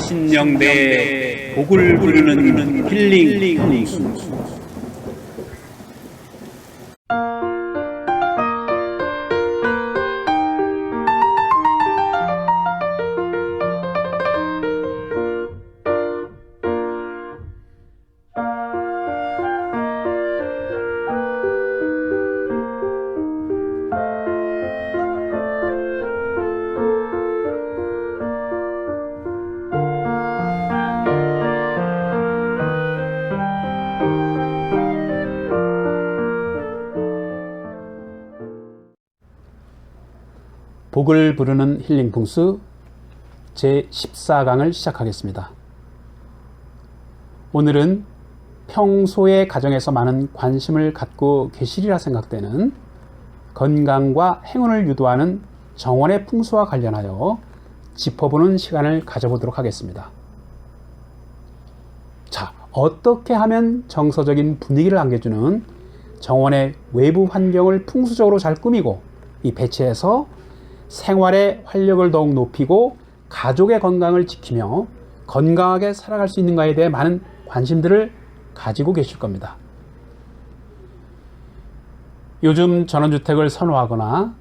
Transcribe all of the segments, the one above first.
신령대 복을 부르는 힐링. 향수 복을 부르는 힐링 풍수 제 14강을 시작하겠습니다. 오늘은 평소에 가정에서 많은 관심을 갖고 계시리라 생각되는 건강과 행운을 유도하는 정원의 풍수와 관련하여 짚어보는 시간을 가져보도록 하겠습니다. 자, 어떻게 하면 정서적인 분위기를 안겨주는 정원의 외부 환경을 풍수적으로 잘 꾸미고 이 배치해서 생활의 활력을 더욱 높이고 가족의 건강을 지키며 건강하게 살아갈 수 있는가에 대해 많은 관심들을 가지고 계실 겁니다. 요즘 전원주택을 선호하거나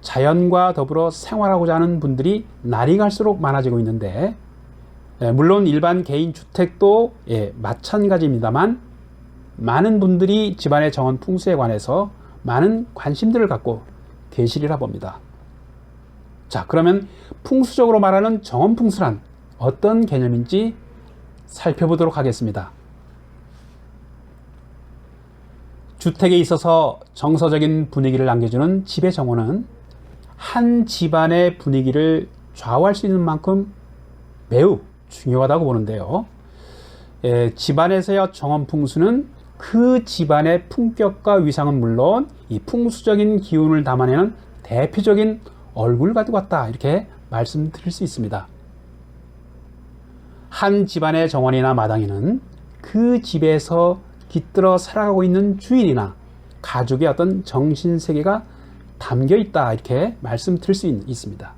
자연과 더불어 생활하고자 하는 분들이 날이 갈수록 많아지고 있는데 예, 물론 일반 개인 주택도 예, 마찬가지입니다만 많은 분들이 집안의 정원 풍수에 관해서 많은 관심들을 갖고 계시리라 봅니다. 자, 그러면 풍수적으로 말하는 정원 풍수란 어떤 개념인지 살펴보도록 하겠습니다. 주택에 있어서 정서적인 분위기를 남겨주는 집의 정원은 한 집안의 분위기를 좌우할 수 있는 만큼 매우 중요하다고 보는데요. 에, 집안에서의 정원 풍수는 그 집안의 품격과 위상은 물론 이 풍수적인 기운을 담아내는 대표적인 얼굴 가지고 왔다 이렇게 말씀드릴 수 있습니다. 한 집안의 정원이나 마당에는 그 집에서 깃들어 살아가고 있는 주인이나 가족의 어떤 정신 세계가 담겨 있다 이렇게 말씀드릴 수 있, 있습니다.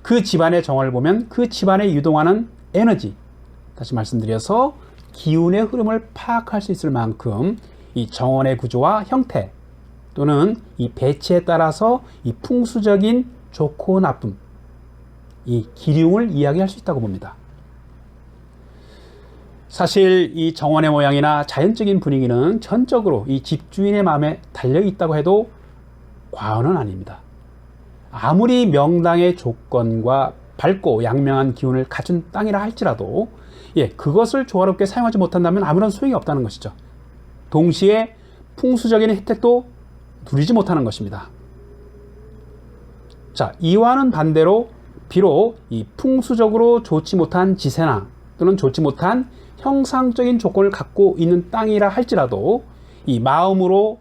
그 집안의 정원을 보면 그 집안에 유동하는 에너지 다시 말씀드려서 기운의 흐름을 파악할 수 있을 만큼 이 정원의 구조와 형태 또는 이 배치에 따라서 이 풍수적인 좋고 나쁨, 이 기륭을 이야기할 수 있다고 봅니다. 사실 이 정원의 모양이나 자연적인 분위기는 전적으로 이 집주인의 마음에 달려 있다고 해도 과언은 아닙니다. 아무리 명당의 조건과 밝고 양명한 기운을 갖춘 땅이라 할지라도 예, 그것을 조화롭게 사용하지 못한다면 아무런 소용이 없다는 것이죠. 동시에 풍수적인 혜택도 누리지 못하는 것입니다. 자, 이와는 반대로 비록 이 풍수적으로 좋지 못한 지세나 또는 좋지 못한 형상적인 조건을 갖고 있는 땅이라 할지라도 이 마음으로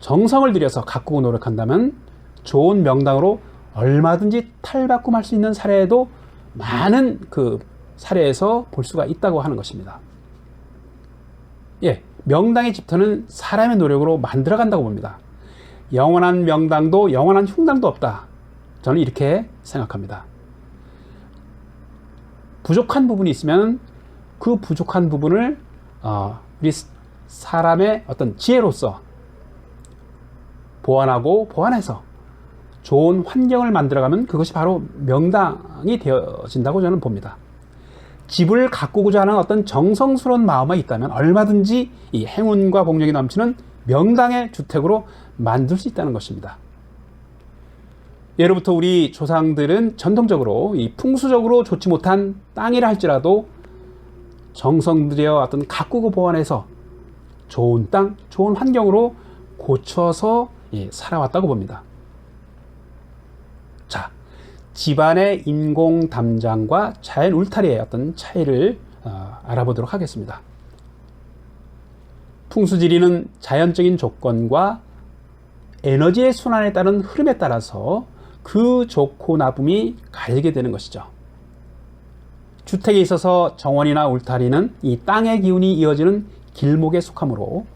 정성을 들여서 가꾸고 노력한다면 좋은 명당으로 얼마든지 탈바꿈할 수 있는 사례도 많은 그 사례에서 볼 수가 있다고 하는 것입니다. 예, 명당의 집터는 사람의 노력으로 만들어간다고 봅니다. 영원한 명당도 영원한 흉당도 없다. 저는 이렇게 생각합니다. 부족한 부분이 있으면 그 부족한 부분을 어, 우리 사람의 어떤 지혜로서 보완하고 보완해서 좋은 환경을 만들어가면 그것이 바로 명당이 되어진다고 저는 봅니다. 집을 가꾸고자 하는 어떤 정성스러운 마음이 있다면 얼마든지 이 행운과 복력이 넘치는 명당의 주택으로 만들 수 있다는 것입니다. 예로부터 우리 조상들은 전통적으로 이 풍수적으로 좋지 못한 땅이라 할지라도 정성 들여 어떤 가꾸고 보완해서 좋은 땅, 좋은 환경으로 고쳐서 예, 살아왔다고 봅니다. 자, 집안의 인공 담장과 자연 울타리의 어떤 차이를 어, 알아보도록 하겠습니다. 풍수지리는 자연적인 조건과 에너지의 순환에 따른 흐름에 따라서 그 좋고 나쁨이 가리게 되는 것이죠. 주택에 있어서 정원이나 울타리는 이 땅의 기운이 이어지는 길목에 속하므로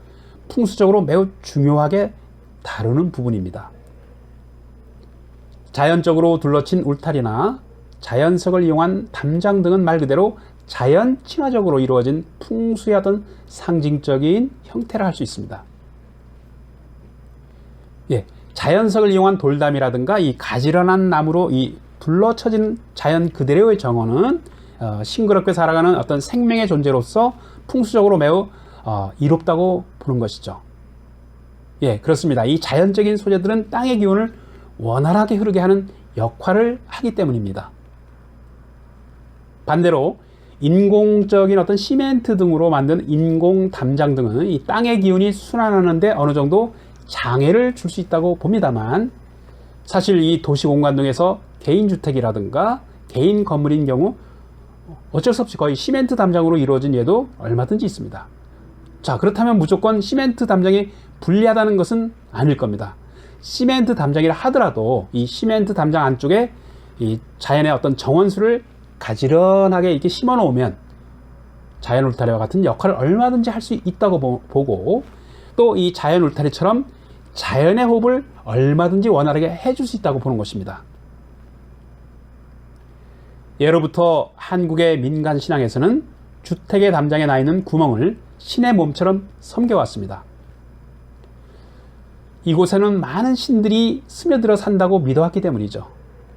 풍수적으로 매우 중요하게 다루는 부분입니다. 자연적으로 둘러친 울타리나 자연석을 이용한 담장 등은 말 그대로 자연 친화적으로 이루어진 어떤 상징적인 형태라 할 수 있습니다. 예, 자연석을 이용한 돌담이라든가 이 가지런한 나무로 이 둘러쳐진 자연 그대로의 정원은 어, 싱그럽게 살아가는 어떤 생명의 존재로서 풍수적으로 매우 어, 이롭다고 보는 것이죠. 예, 그렇습니다. 이 자연적인 소재들은 땅의 기운을 원활하게 흐르게 하는 역할을 하기 때문입니다. 반대로 인공적인 어떤 시멘트 등으로 만든 인공 담장 등은 이 땅의 기운이 순환하는데 어느 정도 장애를 줄 수 있다고 봅니다만 사실 이 도시 공간 등에서 개인 주택이라든가 개인 건물인 경우 어쩔 수 없이 거의 시멘트 담장으로 이루어진 예도 얼마든지 있습니다. 자, 그렇다면 무조건 시멘트 담장이 불리하다는 것은 아닐 겁니다. 시멘트 담장이라 하더라도 이 시멘트 담장 안쪽에 이 자연의 어떤 정원수를 가지런하게 이렇게 심어 놓으면 자연 울타리와 같은 역할을 얼마든지 할 수 있다고 보- 보고 또 이 자연 울타리처럼 자연의 호흡을 얼마든지 원활하게 해줄 수 있다고 보는 것입니다. 예로부터 한국의 민간 신앙에서는 주택의 담장에 나 있는 구멍을 신의 몸처럼 섬겨왔습니다. 이곳에는 많은 신들이 스며들어 산다고 믿어왔기 때문이죠.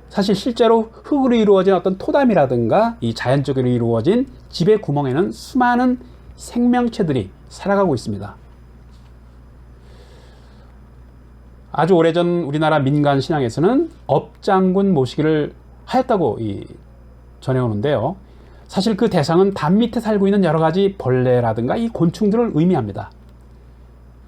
사실 실제로 흙으로 이루어진 어떤 토담이라든가 이 자연적으로 이루어진 집의 구멍에는 수많은 생명체들이 살아가고 있습니다. 아주 오래전 우리나라 민간 신앙에서는 업장군 모시기를 하였다고 이 전해오는데요. 사실 그 대상은 담 밑에 살고 있는 여러 가지 벌레라든가 이 곤충들을 의미합니다.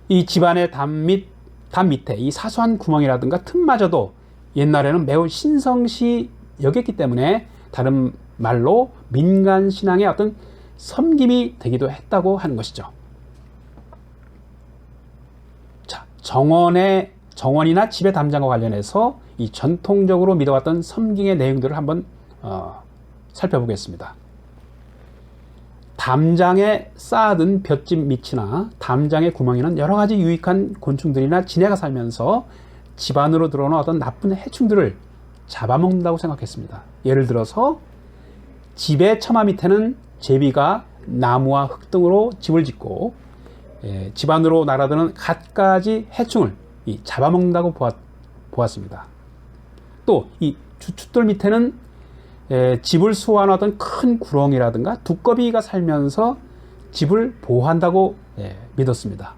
이 집안의 담 밑, 담 밑에 이 사소한 구멍이라든가 틈마저도 옛날에는 매우 신성시 여겼기 때문에 다른 말로 민간 신앙의 어떤 섬김이 되기도 했다고 하는 것이죠. 자, 정원의 정원이나 집의 담장과 관련해서 이 전통적으로 믿어왔던 섬김의 내용들을 한번 어, 살펴보겠습니다. 담장에 쌓아둔 볏짚 밑이나 담장의 구멍에는 여러 가지 유익한 곤충들이나 지네가 살면서 집 안으로 들어오는 어떤 나쁜 해충들을 잡아먹는다고 생각했습니다. 예를 들어서 집의 처마 밑에는 제비가 나무와 흙 등으로 집을 짓고 예, 집 안으로 날아드는 갖가지 해충을 이 잡아먹는다고 보았, 보았습니다. 또 이 주춧돌 밑에는 예, 집을 수호하는 어떤 큰 구렁이라든가 두꺼비가 살면서 집을 보호한다고 예, 믿었습니다.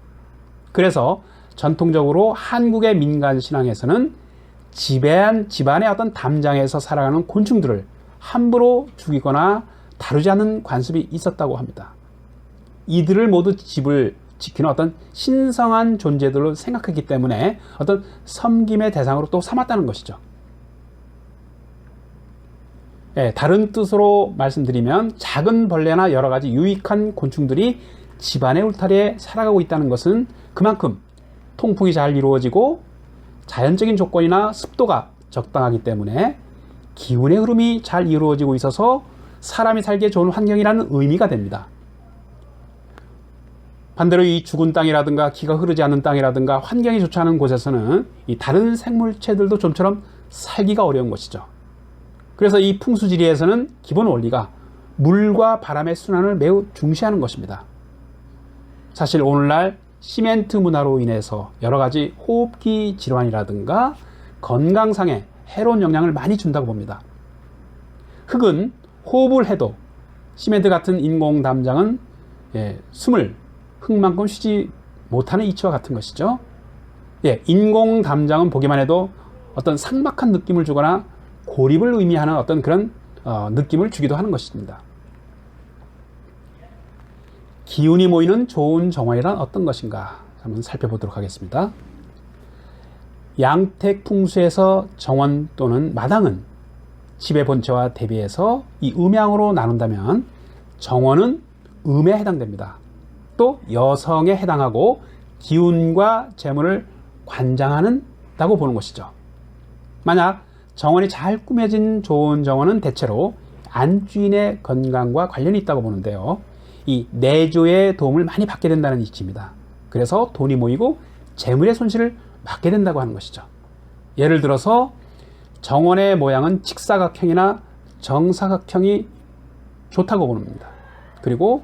그래서 전통적으로 한국의 민간 신앙에서는 집안, 집안의 어떤 담장에서 살아가는 곤충들을 함부로 죽이거나 다루지 않는 관습이 있었다고 합니다. 이들을 모두 집을 지키는 어떤 신성한 존재들로 생각했기 때문에 어떤 섬김의 대상으로 또 삼았다는 것이죠. 예, 다른 뜻으로 말씀드리면 작은 벌레나 여러 가지 유익한 곤충들이 집안의 울타리에 살아가고 있다는 것은 그만큼 통풍이 잘 이루어지고 자연적인 조건이나 습도가 적당하기 때문에 기운의 흐름이 잘 이루어지고 있어서 사람이 살기에 좋은 환경이라는 의미가 됩니다. 반대로 이 죽은 땅이라든가 기가 흐르지 않는 땅이라든가 환경이 좋지 않은 곳에서는 이 다른 생물체들도 좀처럼 살기가 어려운 것이죠. 그래서 이 풍수지리에서는 기본 원리가 물과 바람의 순환을 매우 중시하는 것입니다. 사실 오늘날 시멘트 문화로 인해서 여러 가지 호흡기 질환이라든가 건강상에 해로운 영향을 많이 준다고 봅니다. 흙은 호흡을 해도 시멘트 같은 인공 담장은 예, 숨을 흙만큼 쉬지 못하는 이치와 같은 것이죠. 예, 인공 담장은 보기만 해도 어떤 삭막한 느낌을 주거나 고립을 의미하는 어떤 그런 어, 느낌을 주기도 하는 것입니다. 기운이 모이는 좋은 정화이란 어떤 것인가 한번 살펴보도록 하겠습니다. 양택 풍수에서 정원 또는 마당은 집의 본체와 대비해서 이 음양으로 나눈다면 정원은 음에 해당됩니다. 또 여성에 해당하고 기운과 재물을 관장하는다고 보는 것이죠. 만약 정원이 잘 꾸며진 좋은 정원은 대체로 안주인의 건강과 관련이 있다고 보는데요. 이 내조의 도움을 많이 받게 된다는 이치입니다. 그래서 돈이 모이고 재물의 손실을 막게 된다고 하는 것이죠. 예를 들어서 정원의 모양은 직사각형이나 정사각형이 좋다고 봅니다. 그리고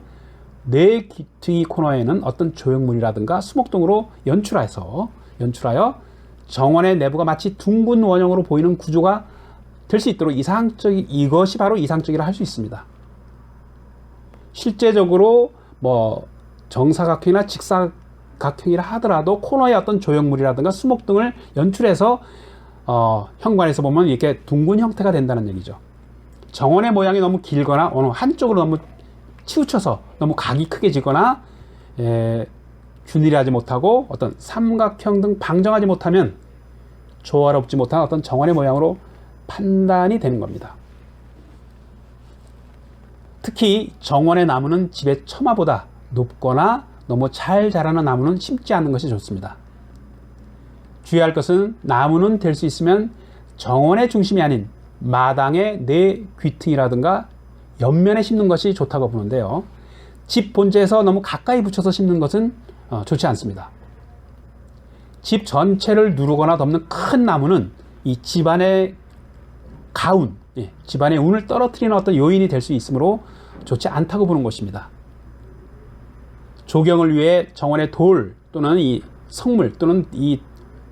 내 귀퉁이 코너에는 어떤 조형물이라든가 수목 등으로 연출해서 연출하여 정원의 내부가 마치 둥근 원형으로 보이는 구조가 될 수 있도록 이상적이 이것이 바로 이상적이라 할 수 있습니다. 실제적으로 뭐 정사각형이나 직사각형이라 하더라도 코너에 어떤 조형물이라든가 수목 등을 연출해서 어, 현관에서 보면 이렇게 둥근 형태가 된다는 얘기죠. 정원의 모양이 너무 길거나 어느 한쪽으로 너무 치우쳐서 너무 각이 크게 지거나 에, 균일하지 못하고 어떤 삼각형 등 방정하지 못하면 조화롭지 못한 어떤 정원의 모양으로 판단이 되는 겁니다. 특히 정원의 나무는 집의 처마보다 높거나 너무 잘 자라는 나무는 심지 않는 것이 좋습니다. 주의할 것은 나무는 될 수 있으면 정원의 중심이 아닌 마당의 내 귀퉁이라든가 옆면에 심는 것이 좋다고 보는데요. 집 본체에서 너무 가까이 붙여서 심는 것은 어, 좋지 않습니다. 집 전체를 누르거나 덮는 큰 나무는 이 집안의 가운, 예, 집안의 운을 떨어뜨리는 어떤 요인이 될 수 있으므로 좋지 않다고 보는 것입니다. 조경을 위해 정원의 돌 또는 이 성물 또는 이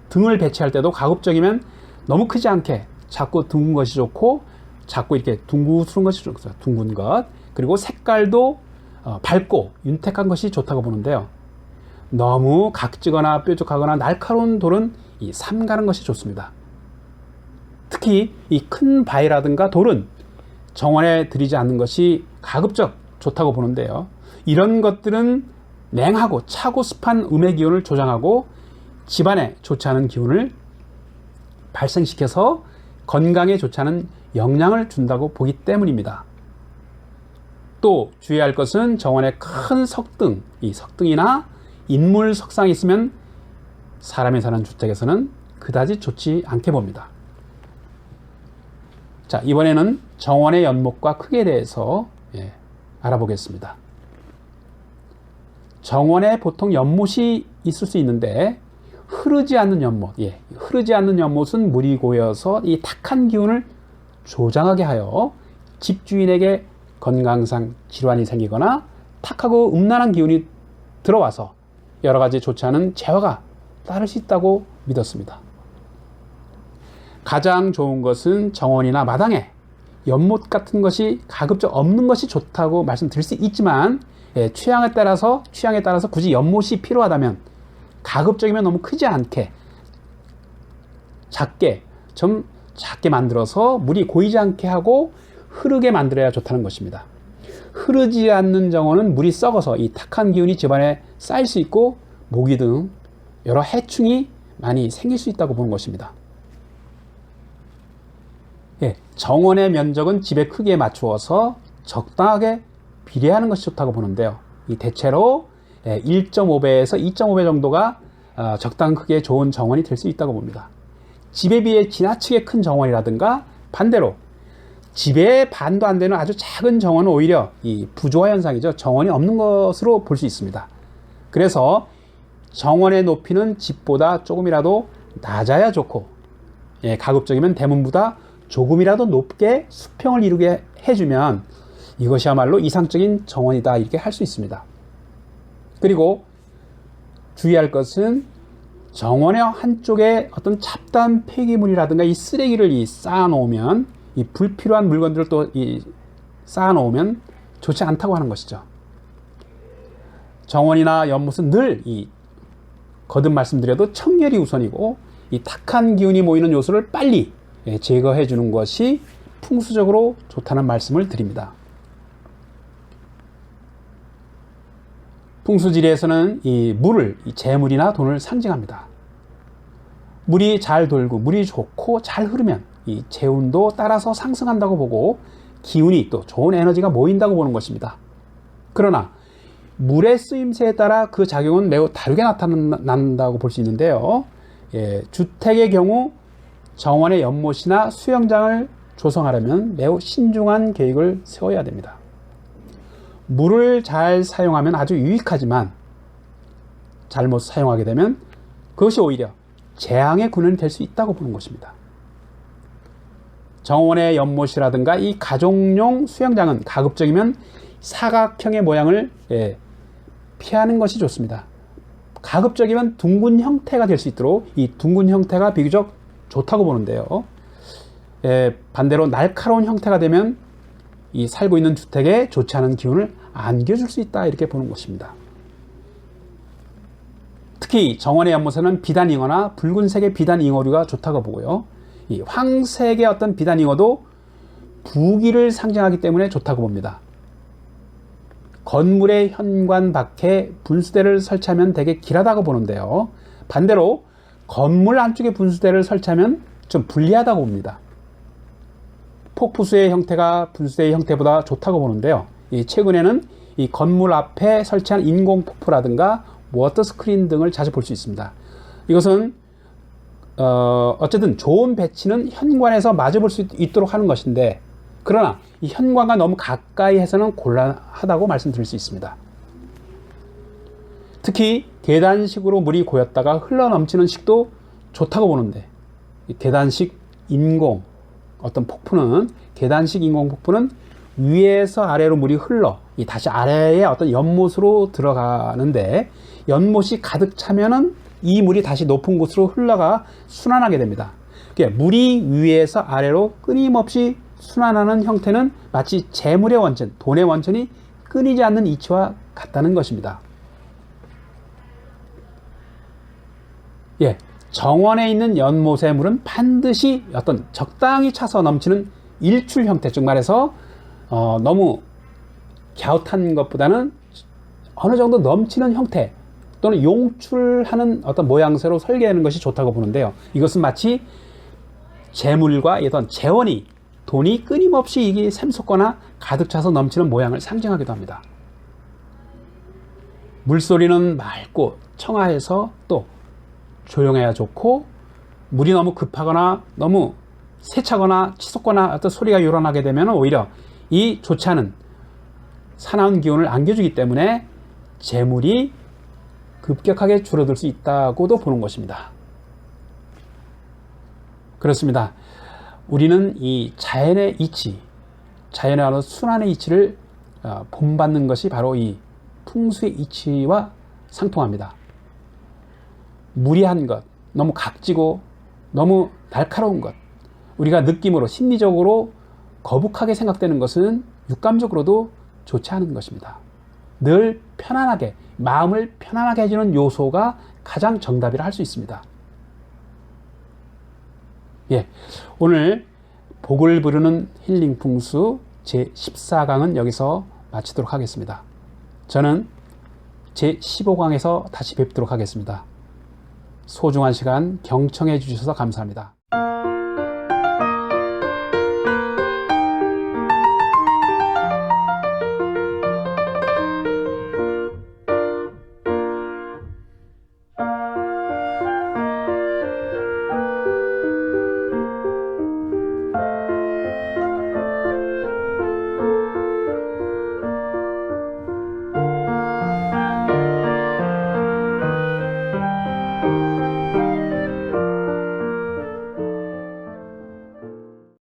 등을 배치할 때도 가급적이면 너무 크지 않게 작고 둥근 것이 좋고 작고 이렇게 둥그스런 것이 좋죠. 둥근 것. 그리고 색깔도 어, 밝고 윤택한 것이 좋다고 보는데요. 너무 각지거나 뾰족하거나 날카로운 돌은 이 삼가는 것이 좋습니다. 특히 이 큰 바위라든가 돌은 정원에 들이지 않는 것이 가급적 좋다고 보는데요. 이런 것들은 냉하고 차고 습한 음의 기운을 조장하고 집안에 좋지 않은 기운을 발생시켜서 건강에 좋지 않은 영향을 준다고 보기 때문입니다. 또 주의할 것은 정원에 큰 석등, 이 석등이나 인물 석상이 있으면 사람이 사는 주택에서는 그다지 좋지 않게 봅니다. 자, 이번에는 정원의 연못과 크기에 대해서 예, 알아보겠습니다. 정원에 보통 연못이 있을 수 있는데 흐르지 않는 연못, 예, 흐르지 않는 연못은 물이 고여서 이 탁한 기운을 조장하게 하여 집주인에게 건강상 질환이 생기거나 탁하고 음란한 기운이 들어와서 여러 가지 좋지 않은 재화가 따를 수 있다고 믿었습니다. 가장 좋은 것은 정원이나 마당에 연못 같은 것이 가급적 없는 것이 좋다고 말씀드릴 수 있지만 예, 취향에 따라서 취향에 따라서 굳이 연못이 필요하다면 가급적이면 너무 크지 않게 작게 좀 작게 만들어서 물이 고이지 않게 하고 흐르게 만들어야 좋다는 것입니다. 흐르지 않는 정원은 물이 썩어서 이 탁한 기운이 집안에 쌓일 수 있고 모기 등 여러 해충이 많이 생길 수 있다고 보는 것입니다. 예, 정원의 면적은 집의 크기에 맞추어서 적당하게 비례하는 것이 좋다고 보는데요. 이 대체로 1.5배에서 2.5배 정도가 어, 적당한 크기의 좋은 정원이 될 수 있다고 봅니다. 집에 비해 지나치게 큰 정원이라든가 반대로 집에 반도 안 되는 아주 작은 정원은 오히려 이 부조화 현상이죠. 정원이 없는 것으로 볼 수 있습니다. 그래서 정원의 높이는 집보다 조금이라도 낮아야 좋고 예, 가급적이면 대문보다 조금이라도 높게 수평을 이루게 해주면 이것이야말로 이상적인 정원이다 이렇게 할 수 있습니다. 그리고 주의할 것은 정원의 한쪽에 어떤 잡다한 폐기물이라든가 이 쓰레기를 이 쌓아놓으면 이 불필요한 물건들을 또 이 쌓아놓으면 좋지 않다고 하는 것이죠. 정원이나 연못은 늘 이 거듭 말씀드려도 청결이 우선이고 이 탁한 기운이 모이는 요소를 빨리 예, 제거해 주는 것이 풍수적으로 좋다는 말씀을 드립니다. 풍수지리에서는 이 물을 이 재물이나 돈을 상징합니다. 물이 잘 돌고 물이 좋고 잘 흐르면 이 재운도 따라서 상승한다고 보고 기운이 또 좋은 에너지가 모인다고 보는 것입니다. 그러나 물의 쓰임새에 따라 그 작용은 매우 다르게 나타난다고 볼 수 있는데요. 예, 주택의 경우 정원의 연못이나 수영장을 조성하려면 매우 신중한 계획을 세워야 됩니다. 물을 잘 사용하면 아주 유익하지만 잘못 사용하게 되면 그것이 오히려 재앙의 군원이 될 수 있다고 보는 것입니다. 정원의 연못이라든가 이 가족용 수영장은 가급적이면 사각형의 모양을 예, 피하는 것이 좋습니다. 가급적이면 둥근 형태가 될 수 있도록 이 둥근 형태가 비교적 좋다고 보는데요. 예, 반대로 날카로운 형태가 되면 이 살고 있는 주택에 좋지 않은 기운을 안겨줄 수 있다 이렇게 보는 것입니다. 특히 정원의 연못에는 비단 잉어나 붉은색의 비단 잉어류가 좋다고 보고요. 이 황색의 어떤 비단 잉어도 부기를 상징하기 때문에 좋다고 봅니다. 건물의 현관 밖에 분수대를 설치하면 되게 길하다고 보는데요. 반대로 건물 안쪽에 분수대를 설치하면 좀 불리하다고 봅니다. 폭포수의 형태가 분수대의 형태보다 좋다고 보는데요. 이 최근에는 이 건물 앞에 설치한 인공 폭포라든가 워터 스크린 등을 자주 볼 수 있습니다. 이것은 어, 어쨌든 좋은 배치는 현관에서 마주 볼 수 있도록 하는 것인데 그러나 이 현관과 너무 가까이 해서는 곤란하다고 말씀드릴 수 있습니다. 특히 계단식으로 물이 고였다가 흘러 넘치는 식도 좋다고 보는데 이 계단식 인공 어떤 폭포는 계단식 인공 폭포는 위에서 아래로 물이 흘러 이 다시 아래의 어떤 연못으로 들어가는데 연못이 가득 차면은 이 물이 다시 높은 곳으로 흘러가 순환하게 됩니다. 물이 위에서 아래로 끊임없이 순환하는 형태는 마치 재물의 원천, 돈의 원천이 끊이지 않는 이치와 같다는 것입니다. 예, 정원에 있는 연못의 물은 반드시 어떤 적당히 차서 넘치는 일출 형태, 즉 말해서 어, 너무 갸웃한 것보다는 어느 정도 넘치는 형태 또는 용출하는 어떤 모양새로 설계하는 것이 좋다고 보는데요. 이것은 마치 재물과 어떤 재원이 돈이 끊임없이 이게 샘솟거나 가득 차서 넘치는 모양을 상징하기도 합니다. 물소리는 맑고 청아해서 또 조용해야 좋고 물이 너무 급하거나 너무 세차거나 치솟거나 어떤 소리가 요란하게 되면 오히려 이 좋지 않은 사나운 기운을 안겨주기 때문에 재물이 급격하게 줄어들 수 있다고도 보는 것입니다. 그렇습니다. 우리는 이 자연의 이치, 자연의 어느 순환의 이치를 어, 본받는 것이 바로 이 풍수의 이치와 상통합니다. 무리한 것, 너무 각지고 너무 날카로운 것, 우리가 느낌으로 심리적으로 거북하게 생각되는 것은 육감적으로도 좋지 않은 것입니다. 늘 편안하게, 마음을 편안하게 해주는 요소가 가장 정답이라 할 수 있습니다. 예, 오늘 복을 부르는 힐링 풍수 제 14강은 여기서 마치도록 하겠습니다. 저는 제 15강에서 다시 뵙도록 하겠습니다. 소중한 시간 경청해 주셔서 감사합니다.